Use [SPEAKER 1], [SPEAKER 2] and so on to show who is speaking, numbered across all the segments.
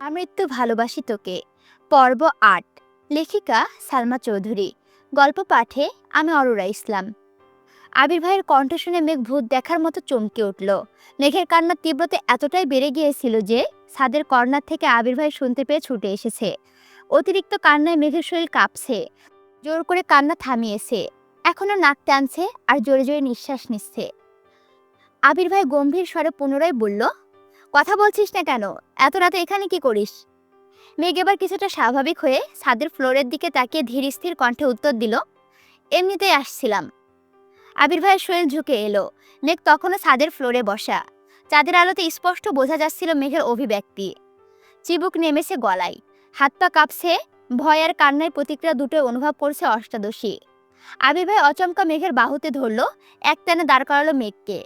[SPEAKER 1] আমৃত্যু ভালোবাসি তোকে। পর্ব আট। লেখিকা সালমা চৌধুরী। গল্প পাঠে আমি অরোরা ইসলাম। আবির ভাইয়ের কণ্ঠ শুনে মেঘ ভূত দেখার মতো চমকে উঠল। মেঘের কান্নার তীব্রতা এতটাই বেড়ে গিয়েছিল যে ছাদের কর্নার থেকে আবির ভাই শুনতে পেয়ে ছুটে এসেছে। অতিরিক্ত কান্নায় মেঘের শরীর কাঁপছে। জোর করে কান্না থামিয়েছে। এখনও নাক টানছে আর জোরে জোরে নিঃশ্বাস নিচ্ছে। আবির ভাই গম্ভীর স্বরে পুনরায় বলল কথা বলছিস না কেন? এত রাতে এখানে কি করিস? মেঘ এবার কিছুটা স্বাভাবিক হয়ে ছাদের ফ্লোরের দিকে তাকিয়ে ধীর স্থির কণ্ঠে উত্তর দিল, এমনিতেই আসছিলাম। আবির ভাইয়ের শরীর ঝুঁকে এলো। মেঘ তখনও ছাদের ফ্লোরে বসা। চাঁদের আলোতে স্পষ্ট বোঝা যাচ্ছিল মেঘের অভিব্যক্তি। চিবুক নেমেছে গলায়। হাত পা কাঁপছে, ভয় আর কান্নায় প্রতিক্রিয়া দুটোই অনুভব করছে অষ্টাদশী। আবির ভাই অচমকা মেঘের বাহুতে ধরল, একটানে দাঁড় করালো মেঘকে।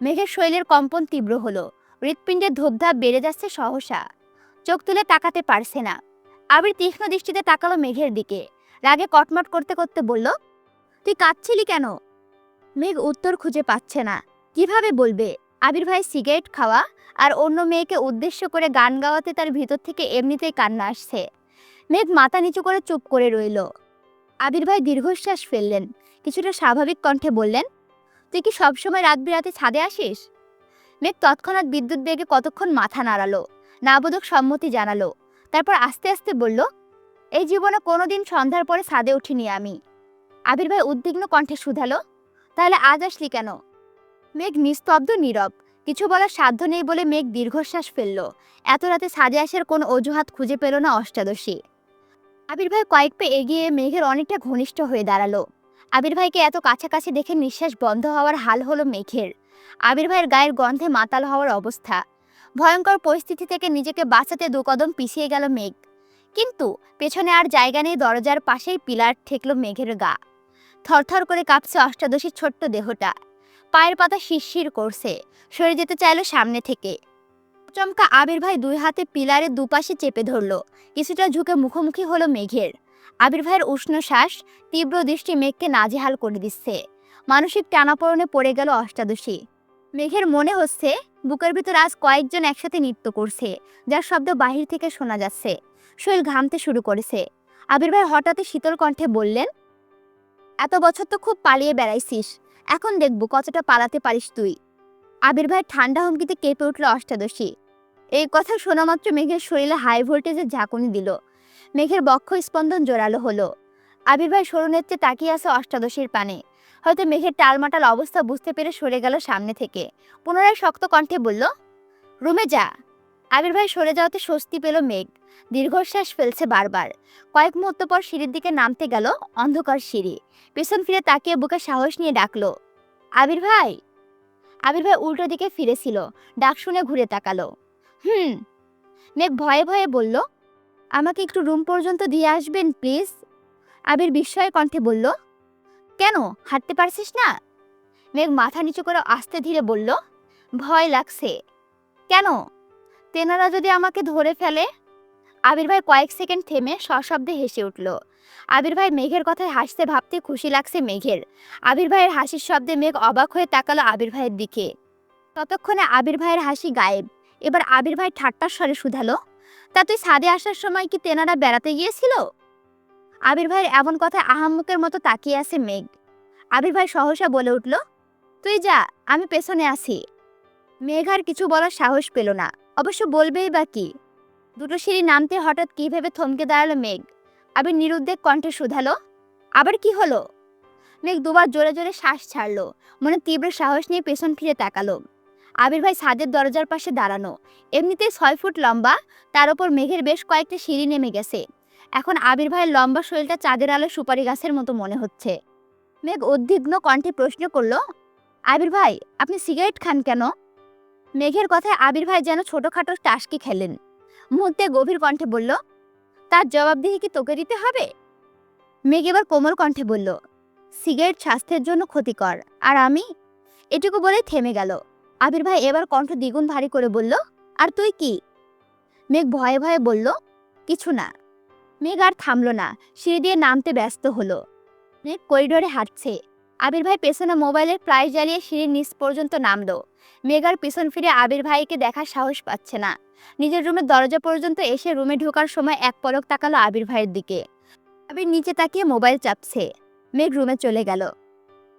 [SPEAKER 1] মেঘের শরীরের কম্পন তীব্র হলো। হৃৎপিণ্ডের ধূপধাপ বেড়ে যাচ্ছে সহসা। চোখ তুলে তাকাতে পারছে না। আবির তীক্ষ্ণ দৃষ্টিতে তাকালো মেঘের দিকে। রাগে কটমট করতে করতে বলল, তুই কাঁদছিলি কেন? মেঘ উত্তর খুঁজে পাচ্ছে না। কীভাবে বলবে? আবির ভাই সিগারেট খাওয়া আর অন্য মেয়েকে উদ্দেশ্য করে গান গাওয়াতে তার ভিতর থেকে এমনিতেই কান্না আসছে। মেঘ মাথা নিচু করে চুপ করে রইল। আবির ভাই দীর্ঘশ্বাস ফেললেন। কিছুটা স্বাভাবিক কণ্ঠে বললেন, তুই কি সবসময় রাত বিরাতে ছাদে আসিস? মেঘ তৎক্ষণাৎ বিদ্যুৎ বেগে কতক্ষণ মাথা নাড়ালো, নাবোধক সম্মতি জানালো, তারপর আস্তে আস্তে বলল, এই জীবনে কোনোদিন সন্ধ্যার পরে ছাদে উঠিনি আমি। আবির ভাই উদ্বিগ্ন কণ্ঠে শুধালো, তাহলে আজ আসলি কেন? মেঘ নিস্তব্ধ, নীরব, কিছু বলার সাধ্য নেই বলে মেঘ দীর্ঘশ্বাস ফেলল, এত রাতে ছাদে আসার কোনো অজুহাত খুঁজে পেল না অষ্টাদশী। আবির ভাই কয়েক পে এগিয়ে মেঘের অনেকটা ঘনিষ্ঠ হয়ে দাঁড়াল, আবির ভাইকে এত কাছাকাছি দেখে নিঃশ্বাস বন্ধ হওয়ার হাল হলো মেঘের। আবির ভাইয়ের গায়ের গন্ধে মাতাল হওয়ার অবস্থা। ভয়ঙ্কর পরিস্থিতি থেকে নিজেকে বাঁচাতে দু কদম পিছিয়ে গেল মেঘ। কিন্তু পেছনে আর জায়গা নেই, দরজার পাশেই পিলার ঠেকল মেঘের গা। থরথর করে কাঁপছে অষ্টাদশীর ছোট্ট দেহটা। পায়ের পাতা শিরশির করছে, সরে যেতে চাইলো সামনে থেকে। চমকা আবির ভাই দুই হাতে পিলারের দুপাশে চেপে ধরল। কিছুটা ঝুঁকে মুখোমুখি হলো মেঘের। আবির ভাইয়ের উষ্ণ শ্বাস তীব্র দৃষ্টি মেঘকে নাজেহাল করে দিচ্ছে। মানসিক টানাপড়নে পড়ে গেল অষ্টাদশী। মেঘের মনে হচ্ছে বুকের ভিতর আজ কয়েকজন একসাথে নৃত্য করছে, যার শব্দ বাহির থেকে শোনা যাচ্ছে। শরীর ঘামতে শুরু করেছে। আবির ভাই হঠাৎই শীতল কণ্ঠে বললেন, এত বছর তো খুব পালিয়ে বেড়াইছিস, এখন দেখব কতটা পালাতে পারিস তুই। আবির ভাই ঠান্ডা হুমকিতে কেঁপে উঠল অষ্টাদশী। এই কথা শোনা মাত্র মেঘের শরীরে হাই ভোল্টেজের ঝাঁকুনি দিল। মেঘের বক্ষ স্পন্দন জোরালো হলো। আবির ভাই সরুনেত্রে তাকিয়ে আছে অষ্টাদশীর পানে। হয়তো মেঘের টালমাটাল অবস্থা বুঝতে পেরে সরে গেল সামনে থেকে। পুনরায় শক্ত কণ্ঠে বলল, রুমে যা। আবির ভাই সরে যাওয়াতে স্বস্তি পেল মেঘ। দীর্ঘশ্বাস ফেলছে বারবার। কয়েক মুহূর্ত পর সিঁড়ির দিকে নামতে গেল অন্ধকার সিঁড়ি। পেছন ফিরে তাকিয়ে বুকে সাহস নিয়ে ডাকলো, আবির ভাই? আবির ভাই উল্টো দিকে ফিরেছিল, ডাক শুনে ঘুরে তাকালো, হুম। মেঘ ভয়ে ভয়ে বলল, আমাকে একটু রুম পর্যন্ত দিয়ে আসবেন, প্লিজ? আবির বিস্ময়ে কণ্ঠে বলল কেন? হাঁটতে পারছিস না? মেঘ মাথা নিচু করে আস্তে ধীরে বলল, ভয় লাগছে। কেন? তেনারা যদি আমাকে ধরে ফেলে? আবির ভাই কয়েক সেকেন্ড থেমে সশব্দে হেসে উঠল। আবির ভাই মেঘের কথায় হাসতে ভাবতে খুশি লাগছে মেঘের। আবির ভাইয়ের হাসির শব্দে মেঘ অবাক হয়ে তাকালো আবির ভাইয়ের দিকে। ততক্ষণে আবির ভাইয়ের হাসি গায়েব। এবার আবির ভাই ঠাট্টার স্বরে শুধালো, তা তুই ছাদে আসার সময় কি তেনারা বেড়াতে গিয়েছিল? আবির ভাইয়ের এমন কথায় আহাম্মুকের মতো তাকিয়ে আছে মেঘ। আবির ভাই সহসা বলে উঠল, তুই যা, আমি পেছনে আছি মেঘ আর কিছু বলার সাহস পেল না। অবশ্য বলবেই বা কি? দুটো সিঁড়ি নামতে হঠাৎ কি ভেবে থমকে দাঁড়াল মেঘ। আবির নিরুদ্বেগ কণ্ঠে শুধালো, আবার কি হলো? মেঘ দুবার জোরে জোরে শ্বাস ছাড়লো, মনে তীব্র সাহস নিয়ে পেছন ফিরে তাকালো। আবির ভাই ছাদের দরজার পাশে দাঁড়ানো, এমনিতেই ছয় ফুট লম্বা, তার ওপর মেঘের বেশ কয়েকটা সিঁড়ি নেমে গেছে। এখন আবির ভাইয়ের লম্বা শরীরটা চাঁদের আলো সুপারি গাছের মতো মনে হচ্ছে। মেঘ উদ্বিগ্ন কণ্ঠে প্রশ্ন করল, আবির ভাই, আপনি সিগারেট খান কেন? মেঘের কথায় আবির ভাই যেন ছোটোখাটো টাসকি খেলেন। মুহূর্তে গভীর কণ্ঠে বলল, তার জবাবদিহি কি তোকে দিতে হবে? মেঘ এবার কোমল কণ্ঠে বলল, সিগারেট স্বাস্থ্যের জন্য ক্ষতিকর, আর আমি? এটুকু বলে থেমে গেল। আবির ভাই এবার কণ্ঠ দ্বিগুণ ভারী করে বলল, আর তুই কি? মেঘ ভয়ে ভয়ে বলল, কিছু না মেঘ আর থামলো না। সিঁড়ি দিয়ে নামতে ব্যস্ত হলো। মেঘ করিডোরে হাঁটছে। আবির ভাই পেছনে মোবাইলের প্রাইস জ্বালিয়ে সিঁড়ির নিচ পর্যন্ত নামলো। মেঘ আর পেছন ফিরে আবির ভাইকে দেখার সাহস পাচ্ছে না। নিজের রুমের দরজা পর্যন্ত এসে রুমে ঢোকার সময় এক পলক তাকালো আবির ভাইয়ের দিকে। আবির নিচে তাকিয়ে মোবাইল চাপছে। মেঘ রুমে চলে গেল।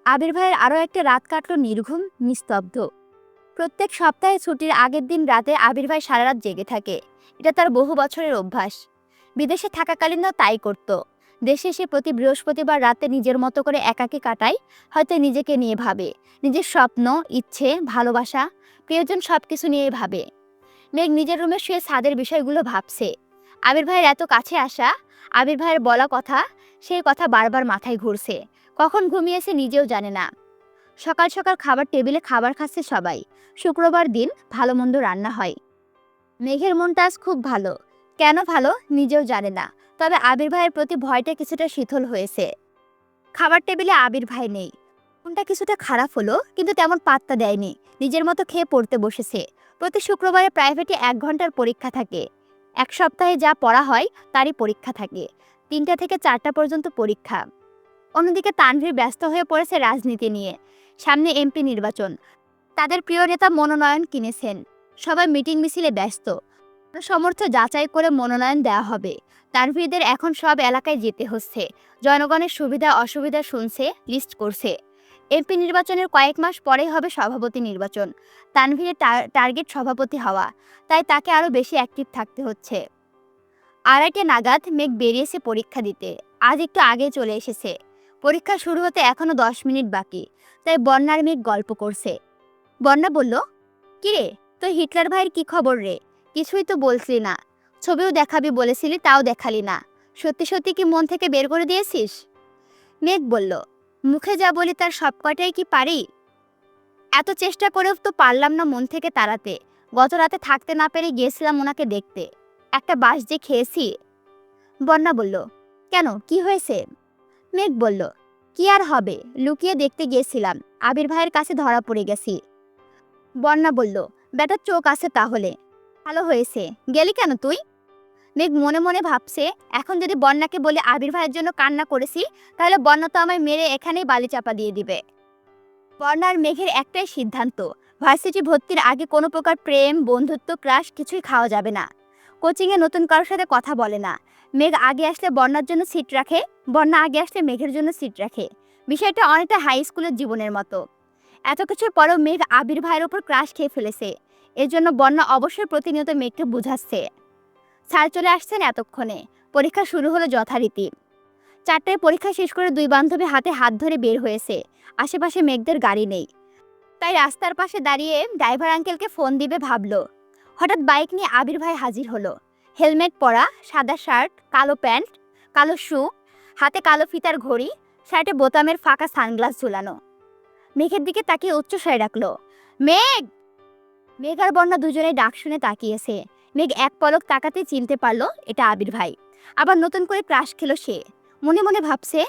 [SPEAKER 1] আবির ভাইয়ের আরও একটা রাত কাটলো নির্ঘুম, নিস্তব্ধ। প্রত্যেক সপ্তাহে ছুটির আগের দিন রাতে আবির ভাই সারা রাত জেগে থাকে। এটা তার বহু বছরের অভ্যাস। বিদেশে থাকাকালীনও তাই করত। দেশে এসে প্রতি বৃহস্পতিবার রাতে নিজের মতো করে একাকী কাটায়, হয়তো নিজেকে নিয়ে ভাবে। নিজের স্বপ্ন, ইচ্ছে, ভালোবাসা, প্রিয়জন সব কিছু নিয়ে ভাবে। মেঘ নিজের রুমে শুয়ে ছাদের বিষয়গুলো ভাবছে। আবির ভাইয়ের এত কাছে আসা, আবির ভাইয়ের বলা কথা, সেই কথা বারবার মাথায় ঘুরছে। কখন ঘুমিয়েছে নিজেও জানে না। সকাল সকাল খাবার টেবিলে খাবার খাচ্ছে সবাই। শুক্রবার দিন ভালো মন্দ রান্না হয়। মেঘের মনটা আজ খুব ভালো। কেন ভালো নিজেও জানে না। তবে আবির ভাইয়ের প্রতি ভয়টা কিছুটা শীতল হয়েছে। খাবার টেবিলে আবির ভাই নেই। মনটা কিছুটা খারাপ হলো, কিন্তু তেমন পাত্তা দেয়নি। নিজের মতো খেয়ে পড়তে বসেছে। প্রতি শুক্রবারে প্রাইভেটে এক ঘণ্টার পরীক্ষা থাকে। এক সপ্তাহে যা পড়া হয়, তারই পরীক্ষা থাকে। তিনটা থেকে চারটা পর্যন্ত পরীক্ষা। অন্যদিকে তানভীর ব্যস্ত হয়ে পড়েছে রাজনীতি নিয়ে। সামনে এমপি নির্বাচন। তাদের প্রিয় নেতা মনোনয়ন কিনেছেন। সবাই মিটিং মিছিলে ব্যস্ত। সমর্থ যাচাই করে মনোনয়ন দেওয়া হবে। তানভীরদের এখন সব এলাকায় যেতে হচ্ছে। জনগণের সুবিধা অসুবিধা শুনছে, লিস্ট করছে। এমপি নির্বাচনের কয়েক মাস পরেই হবে সভাপতি নির্বাচন। তানভীরের টার্গেট সভাপতি হওয়া, তাই তাকে আরও বেশি অ্যাক্টিভ থাকতে হচ্ছে। আড়াইটে নাগাদ মেঘ বেরিয়েছে পরীক্ষা দিতে। আজ একটু আগে চলে এসেছে। পরীক্ষা শুরু হতে এখনও দশ মিনিট বাকি, তাই বন্যার মেঘ গল্প করছে। বন্যা বলল, কিরে তো হিটলার ভাইয়ের কি খবর রে? কিছুই তো বলছিলি না। ছবিও দেখাবি বলেছিলি, তাও দেখালি না। সত্যি সত্যি কি মন থেকে বের করে দিয়েছিস? মেঘ বলল, মুখে যা বলি তার সব কটাই কি পারি? এত চেষ্টা করেও তো পারলাম না মন থেকে তাড়াতে। গত রাতে থাকতে না পেরে গিয়েছিলাম ওনাকে দেখতে। একটা বাস যে খেয়েছি। বন্যা বলল, কেন? কি হয়েছে? মেঘ বলল, কি আর হবে? লুকিয়ে দেখতে গিয়েছিলাম। আবির ভাইয়ের কাছে ধরা পড়ে গেছি। বন্যা বলল বেটার চোখ আছে তাহলে। ভালো হয়েছে। গেলি কেন তুই? মেঘ মনে মনে ভাবছে, এখন যদি বন্যাকে বলে আবির ভাইয়ের জন্য কান্না করেছি, তাহলে বন্যা তো আমায় মেরে এখানেই বালি চাপা দিয়ে দিবে। বন্যার মেঘের একটাই সিদ্ধান্ত, ভার্সিটি ভর্তির আগে কোনো প্রকার প্রেম, বন্ধুত্ব, ক্রাশ কিছুই খাওয়া যাবে না। কোচিংয়ে নতুন কারোর সাথে কথা বলে না। মেঘ আগে আসলে বন্যার জন্য সিট রাখে, বন্যা আগে আসলে মেঘের জন্য সিট রাখে। বিষয়টা অনেকটা হাই স্কুলের জীবনের মতো। এত কিছুর পরেও মেঘ আবির ভাইয়ের ওপর ক্রাশ খেয়ে ফেলেছে। এর জন্য বন্যা অবশ্যই প্রতিনিয়ত মেঘকে বুঝাচ্ছে। স্যার চলে আসছেন এতক্ষণে। পরীক্ষা শুরু হলো যথারীতি। চারটায় পরীক্ষা শেষ করে দুই বান্ধবী হাতে হাত ধরে বের হয়েছে। আশেপাশে মেঘদের গাড়ি নেই। তাই রাস্তার পাশে দাঁড়িয়ে ড্রাইভার আঙ্কেলকে ফোন দিবে ভাবলো। হঠাৎ বাইক নিয়ে আবির ভাই হাজির হলো। হেলমেট পরা, সাদা শার্ট, কালো প্যান্ট, কালো শু, হাতে কালো ফিতার ঘড়ি, শার্টে বোতামের ফাঁকা সানগ্লাস ঝুলানো। মেঘের দিকে তাকিয়ে উচ্চস্বরে ডাকলো, মেঘ! মেঘ আর বন্যা দুজনে ডাক শুনে তাকিয়েছে। মেঘ এক পলক তাকাতে চিনতে পারল এটা আবির ভাই। আবার নতুন করে ক্রাশ খেলো সে। মনে মনে ভাবছে,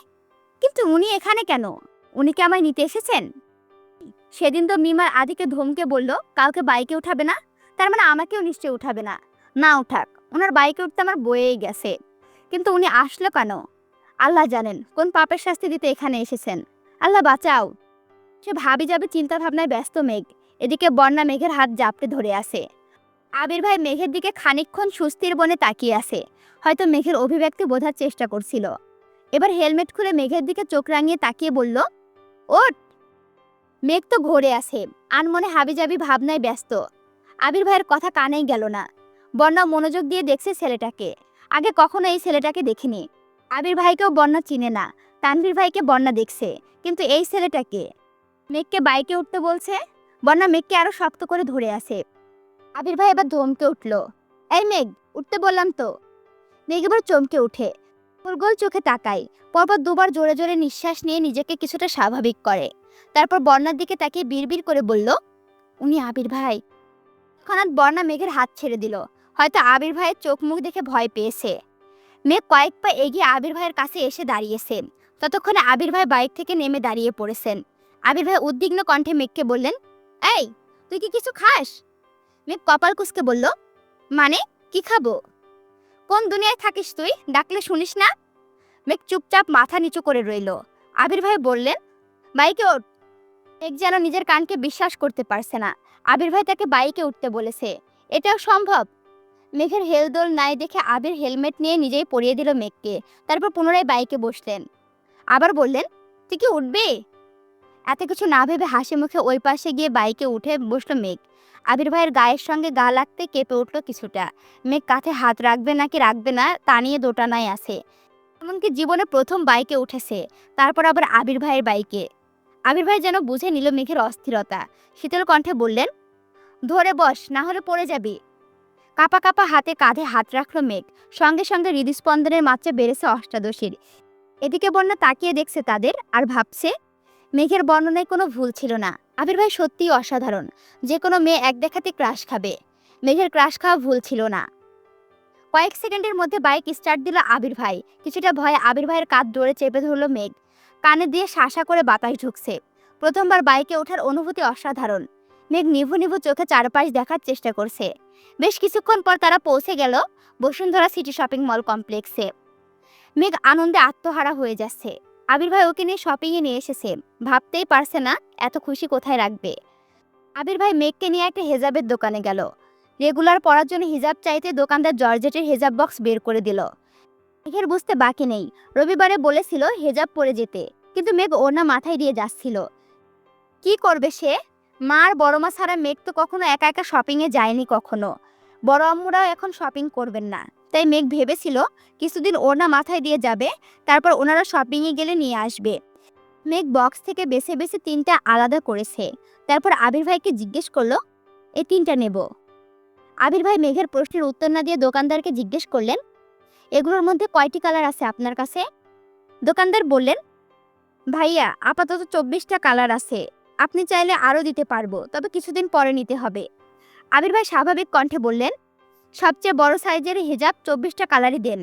[SPEAKER 1] কিন্তু উনি এখানে কেন? উনি কি আমায় নিতে এসেছেন? সেদিন তো মিমার আদিকে ধমকে বলল, কাউকে বাইকে উঠাবে না? তার মানে আমাকেও নিশ্চয়ই উঠাবে না। না উঠাক, ওনার বাইকে উঠতে আমার বয়েই গেছে। কিন্তু উনি আসলো কেন? আল্লাহ জানেন, কোন পাপের শাস্তি দিতে এখানে এসেছেন। আল্লাহ বাঁচাও। সে ভাবি যাবে চিন্তা ভাবনায় ব্যস্ত মেঘ। এদিকে বন্যা মেঘের হাত জাপটে ধরে আছে। আবির ভাই মেঘের দিকে খানিকক্ষণ সুস্থির বনে তাকিয়ে আছে। হয়তো মেঘের অভিব্যক্তি বোঝার চেষ্টা করছিল। এবার হেলমেট খুলে মেঘের দিকে চোখ রাঙিয়ে তাকিয়ে বলল ওট মেঘ তো ঘোরে আছে। আনমনে হাবিজাবি ভাবনায় ব্যস্ত। আবির ভাইয়ের কথা কানেই গেল না। বন্যা মনোযোগ দিয়ে দেখছে ছেলেটাকে। আগে কখনো এই ছেলেটাকে দেখিনি। আবির ভাইকেও বন্যা চিনে না। তানভীর ভাইকে বন্যা দেখছে। কিন্তু এই ছেলেটাকে মেঘকে বাইকে উঠতে বলছে বন্যা মেঘকে আরও শক্ত করে ধরে আছে। আবির ভাই এবার ধমকে উঠল, এই মেঘ, উঠতে বললাম তো? মেঘ এবার চমকে উঠে গোল চোখে তাকাই পরপর দুবার জোরে জোরে নিঃশ্বাস নিয়ে নিজেকে কিছুটা স্বাভাবিক করে। তারপর বন্যার দিকে তাকিয়ে বিড়বিড় করে বলল, উনি আবির ভাই। তৎক্ষণাৎ বন্যা মেঘের হাত ছেড়ে দিল, হয়তো আবির ভাইয়ের চোখ মুখ দেখে ভয় পেয়েছে। মেঘ কয়েক পা এগিয়ে আবির ভাইয়ের কাছে এসে দাঁড়িয়েছে, ততক্ষণে আবির ভাই বাইক থেকে নেমে দাঁড়িয়ে পড়েছেন। আবির ভাই উদ্বিগ্ন কণ্ঠে মেঘকে বললেন এই, তুই কি কিছু খাস? মেঘ কপাল কুসকে বলল মানে কি খাব? কোন দুনিয়ায় থাকিস তুই? ডাকলে শুনিস না? মেঘ চুপচাপ মাথা নিচু করে রইল। আবির ভাই বললেন, বাইকে ওঠ। মেঘ যেন নিজের কানকে বিশ্বাস করতে পারছে না। আবির ভাই তাকে বাইকে উঠতে বলেছে, এটাও সম্ভব? মেঘের হেলদোল নাই দেখে আবির হেলমেট নিয়ে নিজেই পরিয়ে দিল মেঘকে। তারপর পুনরায় বাইকে বসলেন। আবার বললেন, তুই কি উঠবে? এত কিছু না ভেবে হাসি মুখে ওই পাশে গিয়ে বাইকে উঠে বসল মেঘ। আবির ভাইয়ের গায়ের সঙ্গে গা লাগতে কেঁপে উঠল কিছুটা। মেঘ কাঁধে হাত রাখবে নাকি রাখবে না, তা নিয়ে দোটানায় আছে। এমনকি জীবনে প্রথম বাইকে উঠেছে, তারপর আবার আবির ভাইয়ের বাইকে। আবির ভাই যেন বুঝে নিল মেঘের অস্থিরতা। শীতল কণ্ঠে বললেন, ধরে বস, না হলে পড়ে যাবি। কাপা কাপা হাতে কাঁধে হাত রাখল মেঘ। সঙ্গে সঙ্গে হৃদস্পন্দনের মাত্রা বেড়েছে অষ্টাদশীর। এদিকে বন্যা তাকিয়ে দেখছে তাদের, আর ভাবছে মেঘের বর্ণনায় কোনো ভুল ছিল না। আবির ভাই সত্যিই অসাধারণ। যে কোনো মেয়ে এক দেখাতে ক্রাশ খাবে। মেঘের ক্রাশ খাওয়া ভুল ছিল না। কয়েক সেকেন্ডের মধ্যে বাইক স্টার্ট দিল আবির ভাই। কিছুটা ভয়ে আবির ভাইয়ের কাঁধ ধরে চেপে ধরলো মেঘ। কানে দিয়ে শাসা করে বাতাস ঢুকছে। প্রথমবার বাইকে ওঠার অনুভূতি অসাধারণ। মেঘ নিভু নিভু চোখে চারপাশ দেখার চেষ্টা করছে। বেশ কিছুক্ষণ পর তারা পৌঁছে গেল বসুন্ধরা সিটি শপিং মল কমপ্লেক্সে। মেঘ আনন্দে আত্মহারা হয়ে যাচ্ছে। আবির ভাই ওকে নিয়ে শপিংয়ে নিয়ে এসেছে। ভাবতেই পারছে না এত খুশি কোথায় রাখবে। আবির ভাই মেঘকে নিয়ে একটা হেজাবের দোকানে গেল। রেগুলার পরার জন্য হিজাব চাইতে দোকানদার জর্জেটের হেজাব বক্স বের করে দিল। মেঘের বুঝতে বাকি নেই। রবিবারে বলেছিল হেজাব পরে যেতে। কিন্তু মেঘ ওড়না মাথায় দিয়ে যাচ্ছিল। কি করবে সে? মার বড় মা ছাড়া মেঘ তো কখনো একা একা শপিংয়ে যায়নি কখনো। বড় আম্মুরাও এখন শপিং করবেন না। তাই মেঘ ভেবেছিল কিছুদিন ওড়না মাথায় দিয়ে যাবে, তারপর ওনারা শপিংয়ে গেলে নিয়ে আসবে। মেঘ বক্স থেকে বেছে বেছে তিনটা আলাদা করেছে। তারপর আবির ভাইকে জিজ্ঞেস করল এই তিনটা নেব? আবির ভাই মেঘের প্রশ্নের উত্তর না দিয়ে দোকানদারকে জিজ্ঞেস করলেন, এগুলোর মধ্যে কয়টি কালার আছে আপনার কাছে? দোকানদার বললেন, ভাইয়া, আপাতত চব্বিশটা কালার আছে। আপনি চাইলে আরও দিতে পারব, তবে কিছুদিন পরে নিতে হবে। আবির ভাই স্বাভাবিক কণ্ঠে বললেন সবচেয়ে বড় সাইজের হিজাব চব্বিশটা কালারই দেন।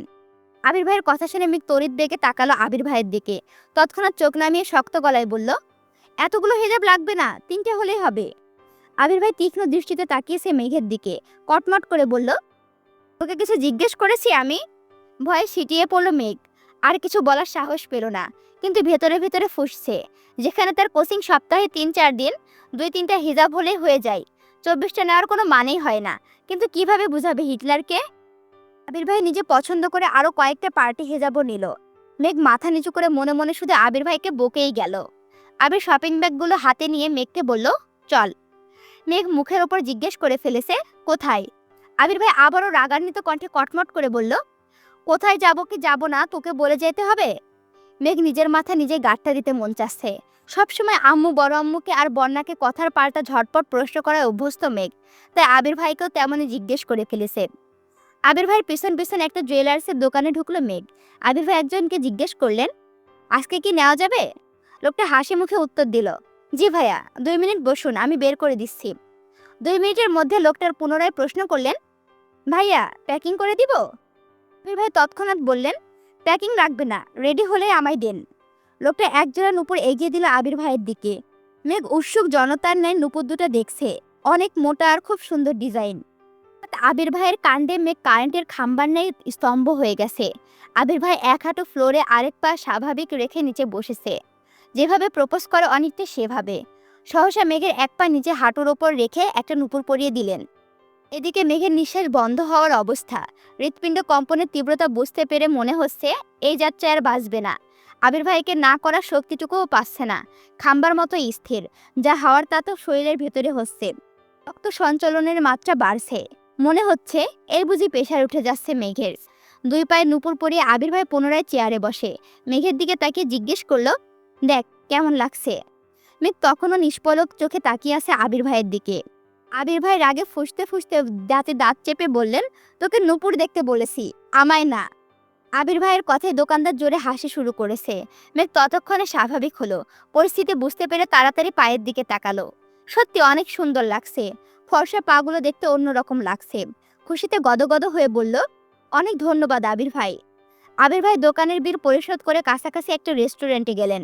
[SPEAKER 1] আবির ভাইয়ের কথা শুনে মিক তড়িৎ বেগে তাকালো আবির ভাইয়ের দিকে। তৎক্ষণাৎ চোখ নামিয়ে শক্ত গলায় বলল, এতগুলো হিজাব লাগবে না, তিনটে হলেই হবে। আবির ভাই তীক্ষ্ণ দৃষ্টিতে তাকিয়েছে মেঘের দিকে কটমট করে বলল, তোকে কিছু জিজ্ঞেস করেছি আমি? ভয়ে সিটিয়ে পড়ল মেঘ। আর কিছু বলার সাহস পেল না, কিন্তু ভেতরে ভেতরে ফুসছে। যেখানে তার কোচিং সপ্তাহে তিন চার দিন, দুই তিনটা হিজাব হলেই হয়ে যায়। চব্বিশটা নেওয়ার কোনো মানেই হয় না। কিন্তু কীভাবে বুঝাবে হিটলারকে? আবির ভাই নিজে পছন্দ করে আরও কয়েকটা পার্টি হেজাবও নিল। মেঘ মাথা নিচু করে মনে মনে শুধু আবির ভাইকে বকেই গেল। আবির শপিং ব্যাগগুলো হাতে নিয়ে মেঘকে বলল, চল। মেঘ মুখের ওপর জিজ্ঞেস করে ফেলেছে, কোথায়? আবির ভাই আবারও রাগান্বিত কণ্ঠে কটমট করে বলল, কোথায় যাব কি যাব না, তোকে বলে যেতে হবে? মেঘ নিজের মাথা নিজে গাঁটটা দিতে মন চাচ্ছে। সবসময় আম্মু, বড় আম্মুকে আর বন্যাকে কথার পাল্টা ঝটপট প্রশ্ন করায় অভ্যস্ত মেঘ। তাই আবির ভাইকেও তেমনই জিজ্ঞেস করে ফেলেছে। আবির ভাইয়ের পিছন পিছন একটা জুয়েলার্সের দোকানে ঢুকলো মেঘ। আবির ভাই একজনকে জিজ্ঞেস করলেন, আজকে কি নেওয়া যাবে? লোকটা হাসি মুখে উত্তর দিল, জি ভাইয়া, দুই মিনিট বসুন, আমি বের করে দিচ্ছি। দুই মিনিটের মধ্যে লোকটার পুনরায় প্রশ্ন করলেন, ভাইয়া, প্যাকিং করে দিব? আবির ভাই তৎক্ষণাৎ বললেন, প্যাকিং রাখবে না, রেডি হলে আমায় দেন। লোকটা একজোড়া নুপুর এগিয়ে দিল আবির ভাইয়ের দিকে। মেঘ উৎসুক জনতার ন্যায় নূপুর দুটো দেখছে। অনেক মোটা আর খুব সুন্দর ডিজাইন। আবির ভাইয়ের কাণ্ডে মেঘ কারেন্টের খাম্বার ন্যায় স্তম্ভ হয়ে গেছে। আবির ভাই এক হাঁটু ফ্লোরে আরেক পা স্বাভাবিক রেখে নিচে বসেছে। যেভাবে প্রপোজ করে অনেকটা সেভাবে। সহসা মেঘের এক পা নিচে হাঁটুর ওপর রেখে একটা নুপুর পরিয়ে দিলেন। এদিকে মেঘের নিঃশ্বাস বন্ধ হওয়ার অবস্থা। হৃৎপিণ্ড কম্পনের তীব্রতা বুঝতে পেরে মনে হচ্ছে, এই যাত্রা আর বাঁচবে না। আবির ভাইকে না করার শক্তিটুকুও পাচ্ছে না। খাম্বার মতো স্থির, যা হাওয়ার তাতও শরীরের ভেতরে হচ্ছে। রক্ত সঞ্চালনের মাত্রা বাড়ছে। মনে হচ্ছে এর বুঝি পেশার উঠে যাচ্ছে মেঘের। দুই পায়ে নুপুর পরিয়ে আবির ভাই পুনরায় চেয়ারে বসে। মেঘের দিকে তাকিয়ে জিজ্ঞেস করল, দেখ, কেমন লাগছে? মেঘ তখনও নিষ্পলক চোখে তাকিয়ে আছে আবির ভাইয়ের দিকে। আবির ভাই রাগে ফুসতে ফুসতে দাঁতে দাঁত চেপে বললেন, তোকে নুপুর দেখতে বলেছি, আমায় না। আবির ভাইয়ের কথায় দোকানদার জোরে হাসি শুরু করেছে। মেঘ ততক্ষণে স্বাভাবিক হলো। পরিস্থিতি বুঝতে পেরে তাড়াতাড়ি পায়ের দিকে তাকালো। সত্যি অনেক সুন্দর লাগছে। ফর্সা পাগুলো দেখতে অন্যরকম লাগছে। খুশিতে গদগদ হয়ে বলল, অনেক ধন্যবাদ আবির ভাই। আবির ভাই দোকানের বিল পরিশোধ করে কাছাকাছি একটা রেস্টুরেন্টে গেলেন।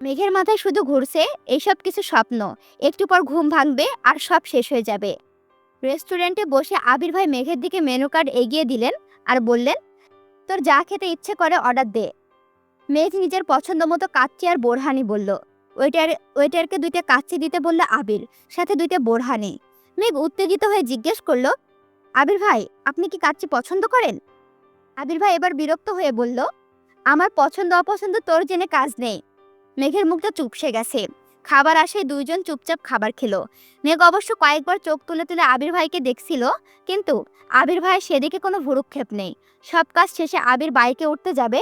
[SPEAKER 1] মেঘের মাথায় শুধু ঘুরছে, এইসব কিছু স্বপ্ন। একটু পর ঘুম ভাঙবে আর সব শেষ হয়ে যাবে। রেস্টুরেন্টে বসে আবির ভাই মেঘের দিকে মেনু কার্ড এগিয়ে দিলেন আর বললেন তোর যা খেতে ইচ্ছে করে অর্ডার দে। মেঘ নিজের পছন্দ মতো কাচ্চি আর বোরহানি বলল। ওয়েটার ওয়েটারকে দুইটা কাচ্চি দিতে বলল আবির, সাথে দুইটা বোরহানি। মেঘ উত্তেজিত হয়ে জিজ্ঞেস করল, আবির ভাই, আপনি কি কাচ্চি পছন্দ করেন? আবির ভাই এবার বিরক্ত হয়ে বলল, আমার পছন্দ অপছন্দ তোর জেনে কাজ নেই। মেঘের মুখটা চুপসে গেছে। খাবার আসে, দুইজন চুপচাপ খাবার খেলো। মেঘ অবশ্য কয়েকবার চোখ তুলে তুলে আবির ভাইকে দেখছিল, কিন্তু আবির ভাই সেদিকে কোনো ভুরুক্ষেপ নেই। সব কাজ শেষে আবির বাইকে উঠতে যাবে,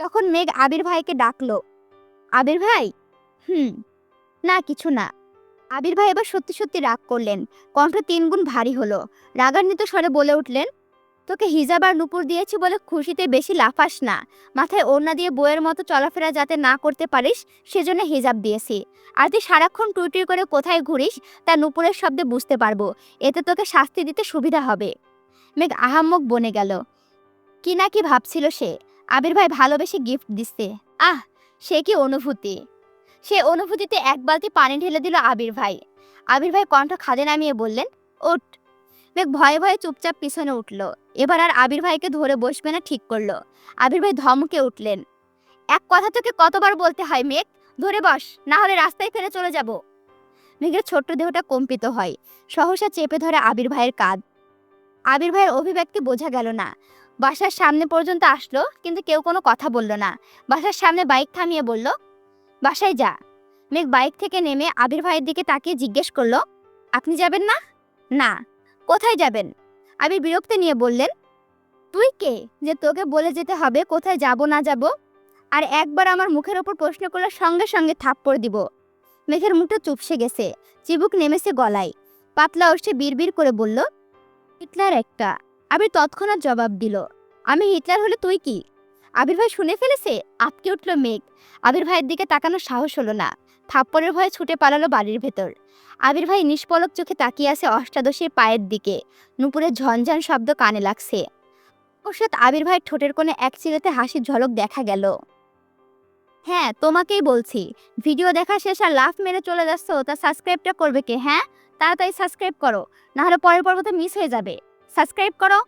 [SPEAKER 1] তখন মেঘ আবির ভাইকে ডাকলো, আবির ভাই? হুম, না, কিছু না। আবির ভাই এবার সত্যি সত্যি রাগ করলেন। কণ্ঠ তিনগুণ ভারী হলো। রাগান্বিত স্বরে বলে উঠলেন তোকে হিজাব আর নুপুর দিয়েছি বলে খুশিতে বেশি লাফাস না। মাথায় ওড়না দিয়ে বইয়ের মতো চলাফেরা যাতে না করতে পারিস, সেজন্য হিজাব দিয়েছি। আর তুই সারাক্ষণ টুইটুই করে কোথায় ঘুরিস, তা নুপুরের শব্দে বুঝতে পারব। এতে তোকে শাস্তি দিতে সুবিধা হবে। মেঘ আহাম্মক বনে গেল। কি না কি ভাবছিল সে? আবির ভাই ভালোবেসে গিফট দিচ্ছে। আহ, সে কি অনুভূতি? সে অনুভূতিতে এক বালতি পানি ঢেলে দিল আবির ভাই। আবির ভাই কণ্ঠ খাদে নামিয়ে বললেন, ওঠ মেঘ ভয়ে ভয়ে চুপচাপ পিছনে উঠল। এবার আর আবির ভাইকে ধরে বসবে না ঠিক করল। আবির ভাই ধমকে উঠলেন। এক কথা তোকে কতবার বলতে হয় মেঘ? ধরে বস, না হলে রাস্তায় ফেলে চলে যাব। মেঘের ছোট্ট দেহটা কম্পিত হয়। সহসা চেপে ধরে আবির ভাইয়ের কাঁধ। আবির ভাইয়ের অভিব্যক্তি বোঝা গেল না। বাসার সামনে পর্যন্ত আসলো, কিন্তু কেউ কোনো কথা বলল না। বাসার সামনে বাইক থামিয়ে বলল, বাসায় যা। মেঘ বাইক থেকে নেমে আবির ভাইয়ের দিকে তাকিয়ে জিজ্ঞেস করল, আপনি যাবেন না? না। কোথায় যাবেন? আবির বিরক্তি নিয়ে বললেন, তুই কে যে তোকে বলে যেতে হবে, কোথায় যাব, না যাব? আর একবার আমার মুখের ওপর প্রশ্ন করলে সঙ্গে সঙ্গে থাপ্পড় দিব। মেঘের মুখটা চুপসে গেছে, চিবুক নেমেছে গলায়। পাতলা ওষে বিড়বিড় করে বলল, হিটলার একটা। আবির তৎক্ষণাৎ জবাব দিল, আমি হিটলার হলে তুই কি? আবির ভাই শুনে ফেলেছে আটকে উঠল মেঘ। আবির ভাইয়ের দিকে তাকানোর সাহস হলো না। থাপ্পড়ের ভয়ে ছুটে পালালো বাড়ির ভেতর। আবির ভাই নিষ্পলক চোখে তাকিয়ে আছে অষ্টাদশীর পায়ের দিকে। নুপুরের ঝনঝন শব্দ কানে লাগছে। অর্থাৎ আবির ভাইয়ের ঠোঁটের কোণে এক চিলেতে হাসির ঝলক দেখা গেল। হ্যাঁ তোমাকেই বলছি। ভিডিও দেখা শেষ আর লাফ মেরে চলে যাচ্ছ, তা সাবস্ক্রাইবটা করবে কে হ্যাঁ? তাড়াতাড়ি সাবস্ক্রাইব করো, নাহলে পরের পর্বতে মিস হয়ে যাবে। সাবস্ক্রাইব করো।